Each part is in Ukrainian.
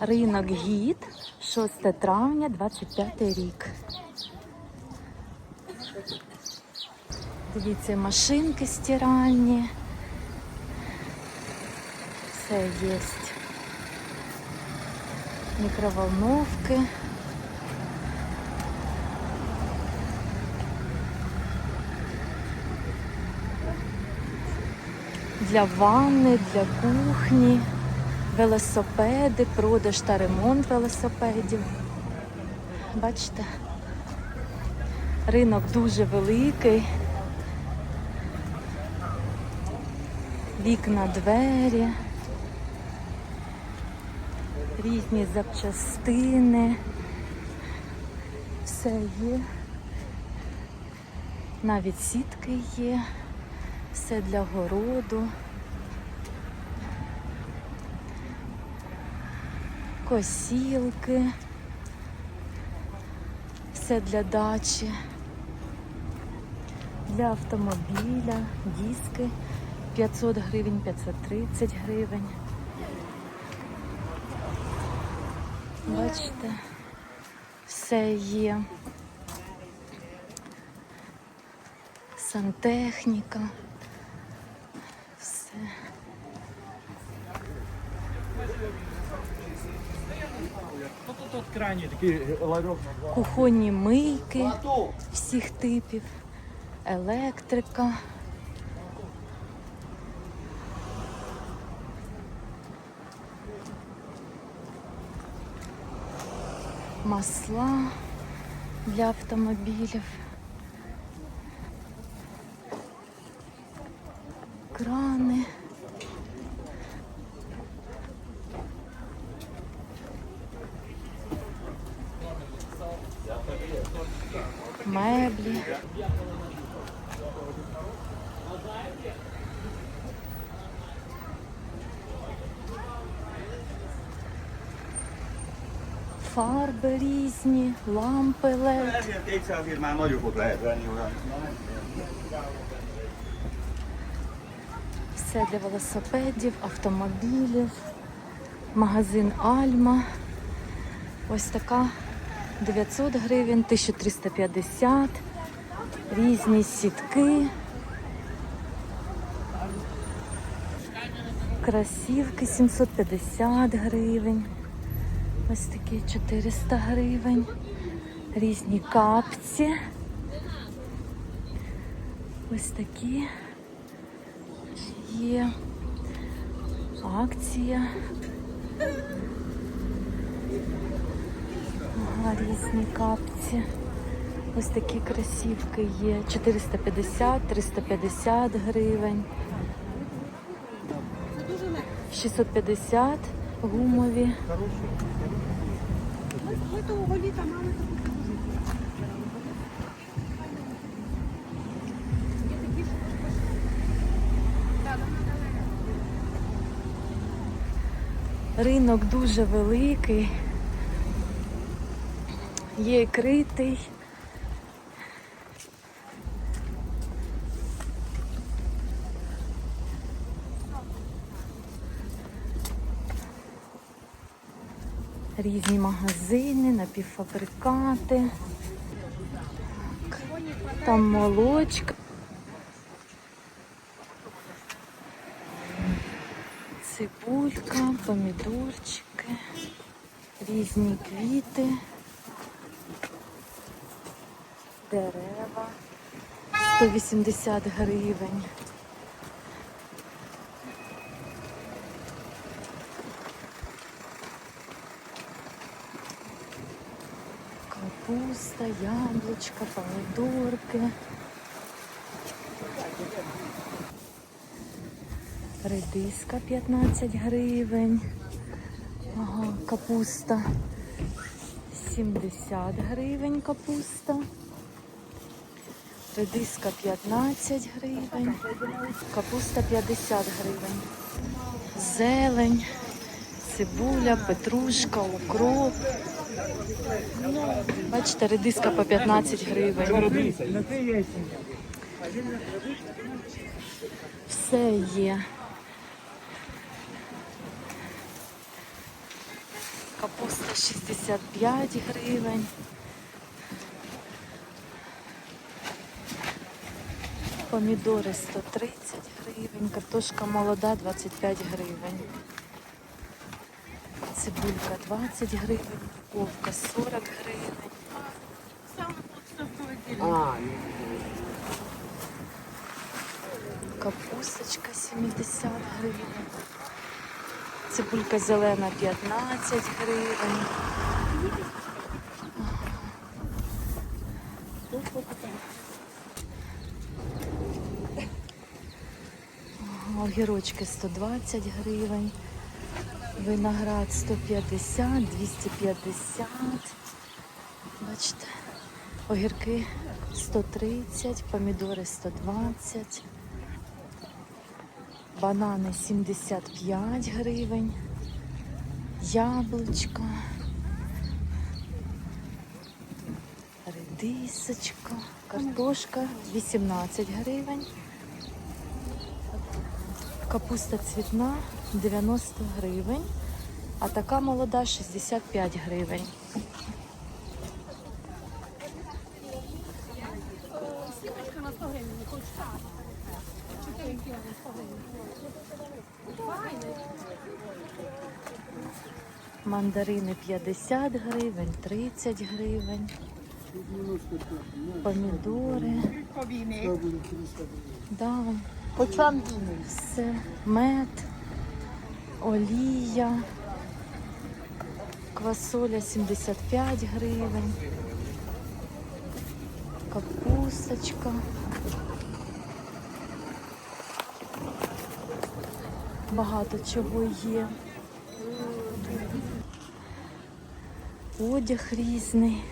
Ринок гід, 6 травня, 25 рік. Дивіться, машинки стиральні. Все є. Мікроволновки. Для ванни, для кухні, велосипеди, продаж та ремонт велосипедів. Бачите, ринок дуже великий. Вікна, двері, різні запчастини. Все є. Навіть сітки є, все для городу. Косілки, все для дачі, для автомобіля, диски 500 гривень, 530 гривень. Бачите, все є. Сантехніка. Все. Ну тут от крайній такий ларьок на два. Кухонні мийки всіх типів, електрика. Масла для автомобілів. Крани. Меблі. Фарби різні, лампи LED. Ezért 200 már nagyobbot lehet venni olyan. Все для велосипедів, автомобілів, магазин Альма. Ось така 900 гривень, 1350, різні сітки. Красівки 750 гривень. Ось такі 400 гривень. Різні капці. Ось такі є акція. Ага, різні капці. Ось такі красівки є. 450, 350 гривень. 650 гумові. Ринок дуже великий, є критий. Різні магазини, напівфабрикати. Там молочка. Цибулька, помідорчики, різні квіти, дерева, 180 гривень. Капуста, яблучка, помідорки. Редиска 15 гривень. Ага, капуста 70 гривень капуста. Редиска 15 гривень. Капуста 50 гривень. Зелень, цибуля, петрушка, укроп. Бачите, редиска по 15 гривень. Все є. Капуста 65 гривень. Помідори 130 гривень, картошка молода 25 гривень. Цибулька 20 гривень, ковка 40 гривень. Капусточка 70 гривень. Цибулька зелена 15 гривень. Ага, Огірочки 120 гривень. Виноград 150, 250. Бачите, огірки 130, помідори 120. Банани 75 гривень. Яблучко. Редисочка. Картошка 18 гривень. Капуста цвітна 90 гривень. А така молода 65 гривень. Мандарини 50 гривень, 30 гривень. Помідори. Да, Почем все. Мед, олія, квасоля 75 гривень, капусточка. Багато чого є. Одяг різний.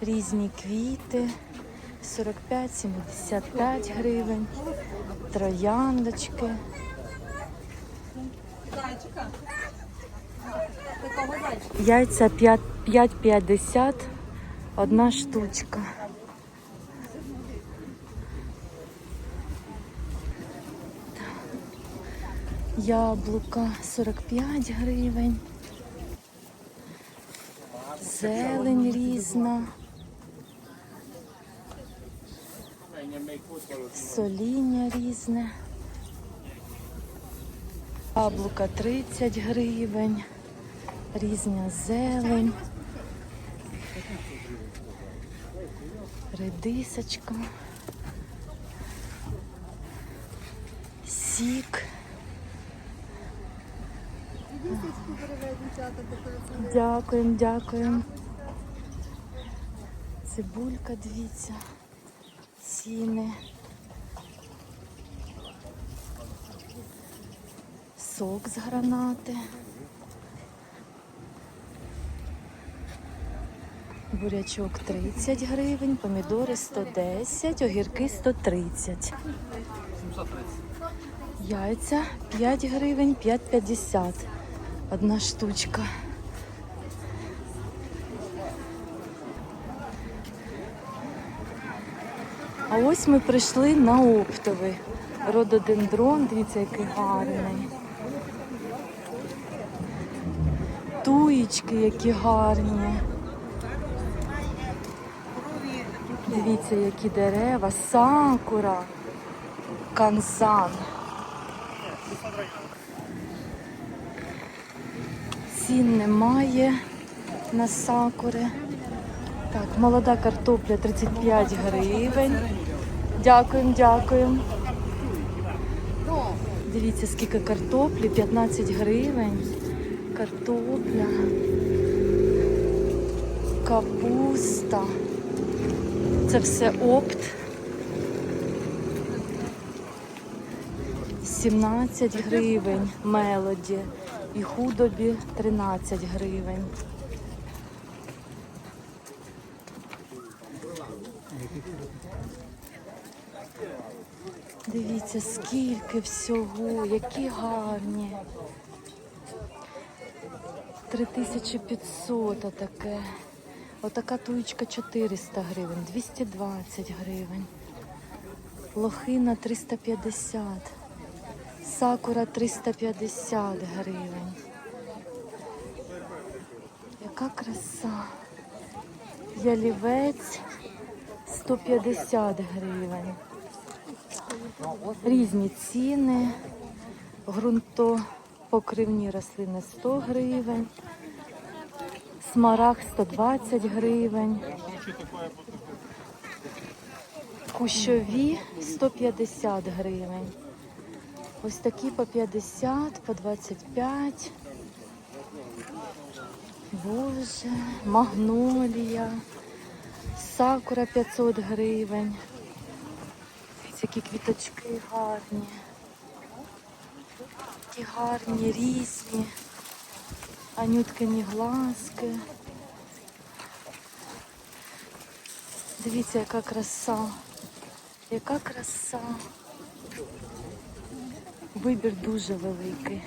Різні квіти. 45-75 гривень. Трояндочки. Яйця 5 5,50 одна штучка. Яблука 45 гривень. Зелень різна. Соління різне. Яблука 30 гривень. Різня зелень. Редисочка. Сік. Дякуємо, дякуємо. Цибулька, дивіться. Ціни. Сок з гранати. Бурячок 30 гривень, помідори 110, огірки 130. Яйця 5 гривень, 5,50. Одна штучка. А ось ми прийшли на оптовий. Рододендрон, дивіться, який гарний. Туїчки, які гарні. Дивіться, які дерева, сакура, кансан. Цін немає на сакури. Так, молода картопля 35 гривень. Дякуємо, дякуємо. Дивіться, скільки картоплі, 15 гривень. Картопля. Капуста. Це все опт. 17 гривень мелоді і худобі 13 гривень. Дивіться, скільки всього, які гарні. 3500 отаке. Отака туєчка 400 гривень, 220 гривень. Лохина 350. Сакура 350 гривень. Яка краса. Ялівець 150 гривень. Різні ціни. Грунтопокривні рослини 100 гривень. Смарагд 120 гривень. Кущові 150 гривень. Ось такі по 50, по 25. Боже, магнолія. Сакура 500 гривень. Дивіться, які квіточки гарні. Такі гарні, різні. Анюткині глазки. Дивіться, яка краса. Яка краса. Вибір дуже великий.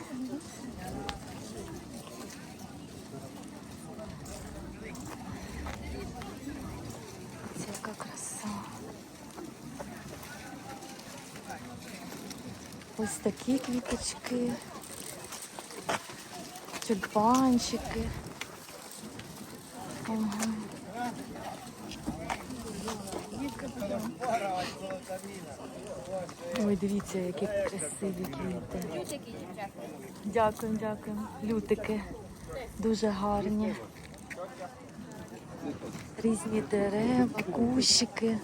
Це яка краса. Ось такі квіточки, тюльпанчики. Ага. Ой, дивіться, які красиві квіти. Дякую, дякую. Лютики дуже гарні. Різні дерева, кущики.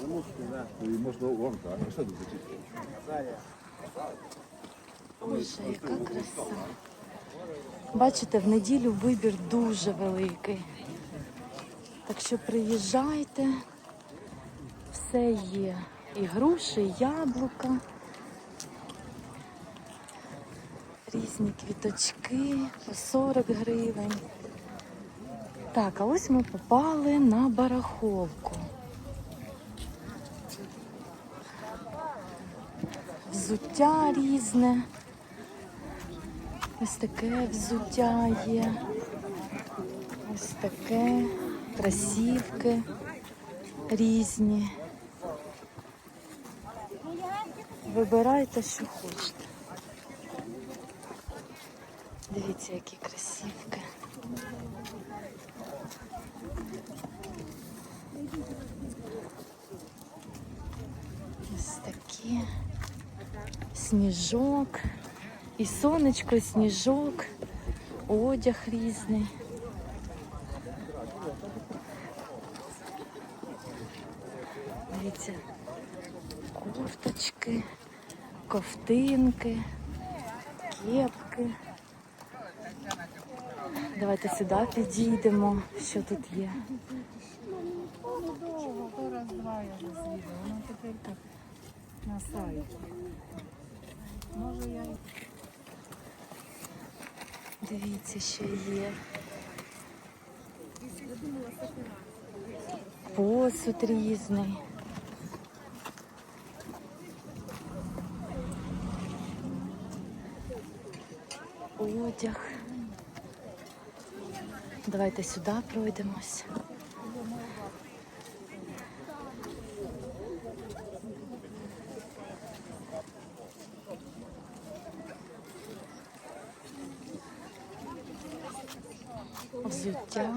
Боже, яка краса. Бачите, в неділю вибір дуже великий. Так що приїжджайте, все є. І груші, і яблука, різні квіточки по 40 гривень. Так, а ось ми попали на барахолку. Взуття різне. Ось таке взуття є. Ось таке, красівки різні. Вибирайте, що хочете. Дивіться, які красівки. Ось такі. Сніжок. І сонечко, і сніжок, одяг різний. Дивіться, курточки, ковтинки, кепки. Давайте сюди підійдемо, що тут є. Раз-два я вже звідала. Воно тепер на сайті. Може я Дивіться, що є. Посуд різний. Одяг. Давайте сюди пройдемось. Взуття.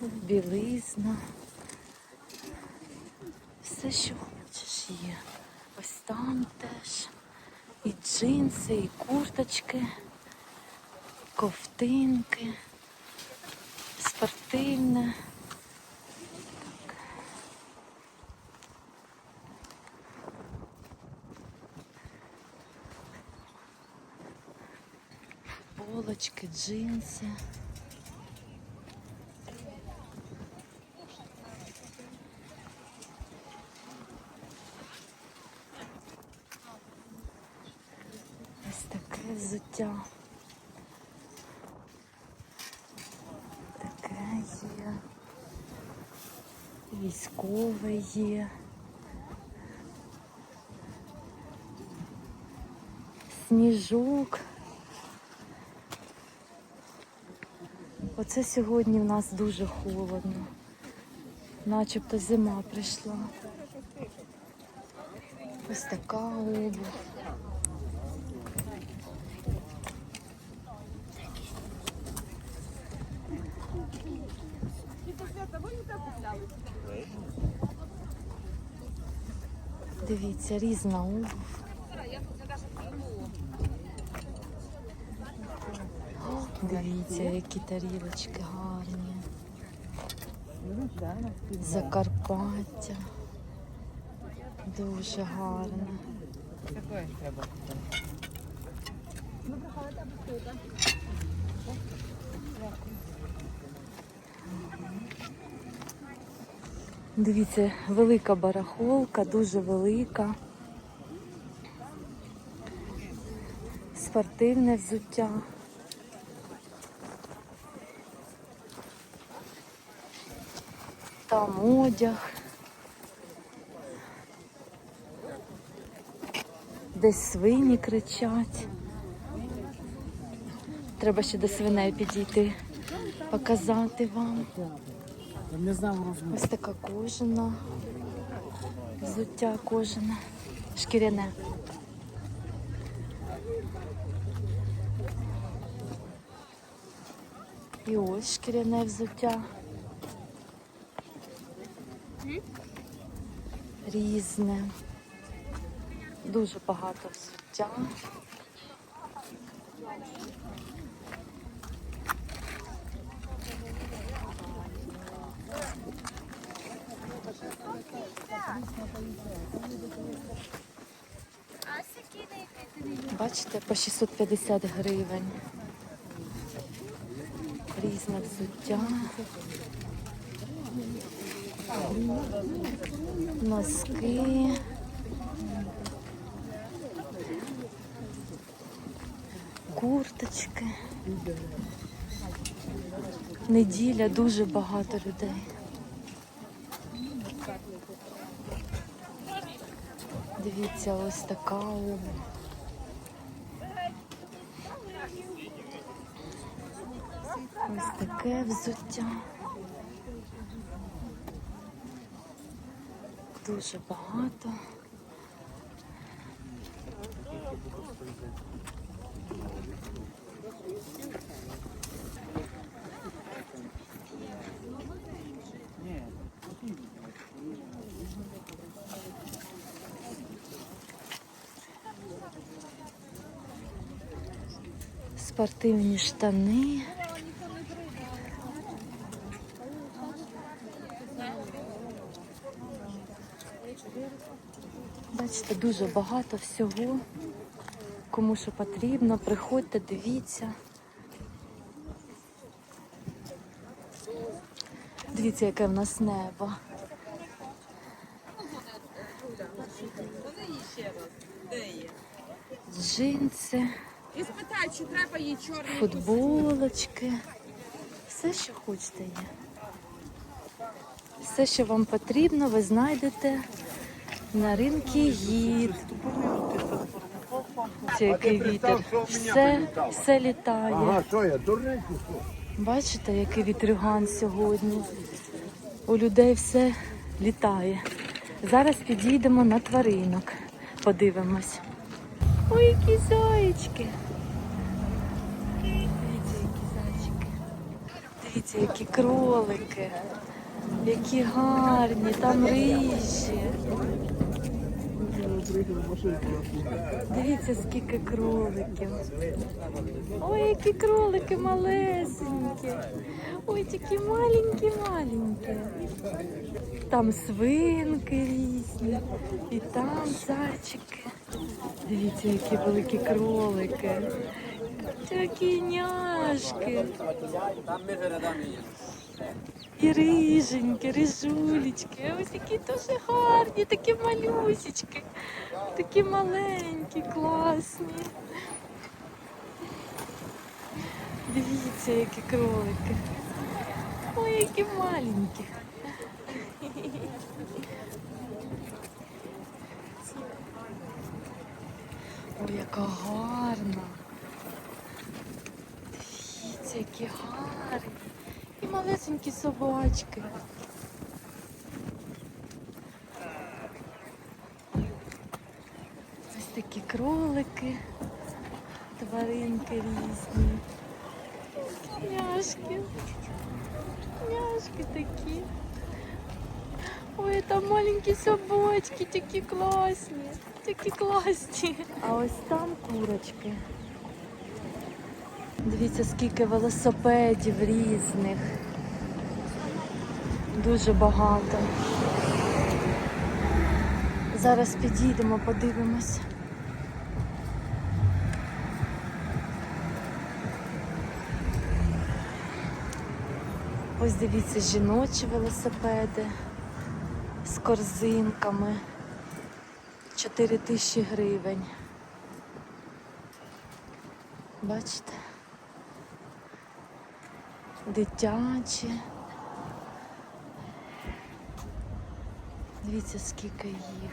Білизна. Все, що хочеш є. Ось там теж. І джинси, і курточки, ковтинки, спортивне. Так. Футболочки, джинси. Ось взуття. Таке є. Військове є. Сніжок. Оце сьогодні в нас дуже холодно. Начебто зима прийшла. Ось така обувь. Дивіться, різна обувь. Дивіться, які тарілочки гарні. Закарпаття. Дуже гарне. Дивіться, велика барахолка, дуже велика. Спортивне взуття. Там одяг. Десь свині кричать. Треба ще до свиней підійти, показати вам. Ось така кожана. Взуття кожане. Шкіряне. І ось шкіряне взуття. Різне. Дуже багато взуття. Бачите, по 650 гривень. Різне взуття. Носки. Курточки. Неділя дуже багато людей. Дивіться, ось така. Ось таке взуття. Дуже багато. Спортивні штани. Бачите, дуже багато всього. Кому що потрібно, приходьте, дивіться. Дивіться, яке в нас небо. Джинси, футболочки. Все, що хочете є. Все, що вам потрібно, ви знайдете на ринку гід. Це який вітер. Все, все літає. Ага, що я, дурний? Бачите, який вітрюган сьогодні. У людей все літає. Зараз підійдемо на тваринок. Подивимось. Ой, які зайчики. Дивіться, які кролики. Які гарні, там рижі. Дивіться, скільки кроликів. Ой, які кролики малесенькі. Ой, такі маленькі-маленькі. Там свинки різні. І там зайчики. Дивіться, які великі кролики. Такі няшки. І риженькі, рижулечки. Ось які дуже гарні, такі малюсечки. Такі маленькі, класні. Дивіться, які кролики. Ой, які маленькі. Ой, яка гарна. Дивіться, які гарні. І малесенькі собачки. Ось такі кролики, тваринки різні. Няшки. Няшки такі. Ой, там маленькі собачки, такі класні, такі класні. А ось там курочки. Дивіться, скільки велосипедів різних. Дуже багато. Зараз підійдемо, подивимось. Ось дивіться, жіночі велосипеди з корзинками. 4 тисячі гривень. Бачите? Дитячі. Дивіться, скільки їх.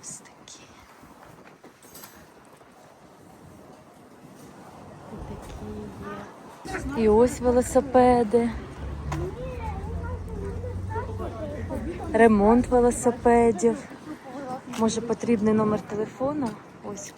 Ось такі. І такі є. І ось велосипеди. Ремонт велосипедів. Може потрібний номер телефона? Ось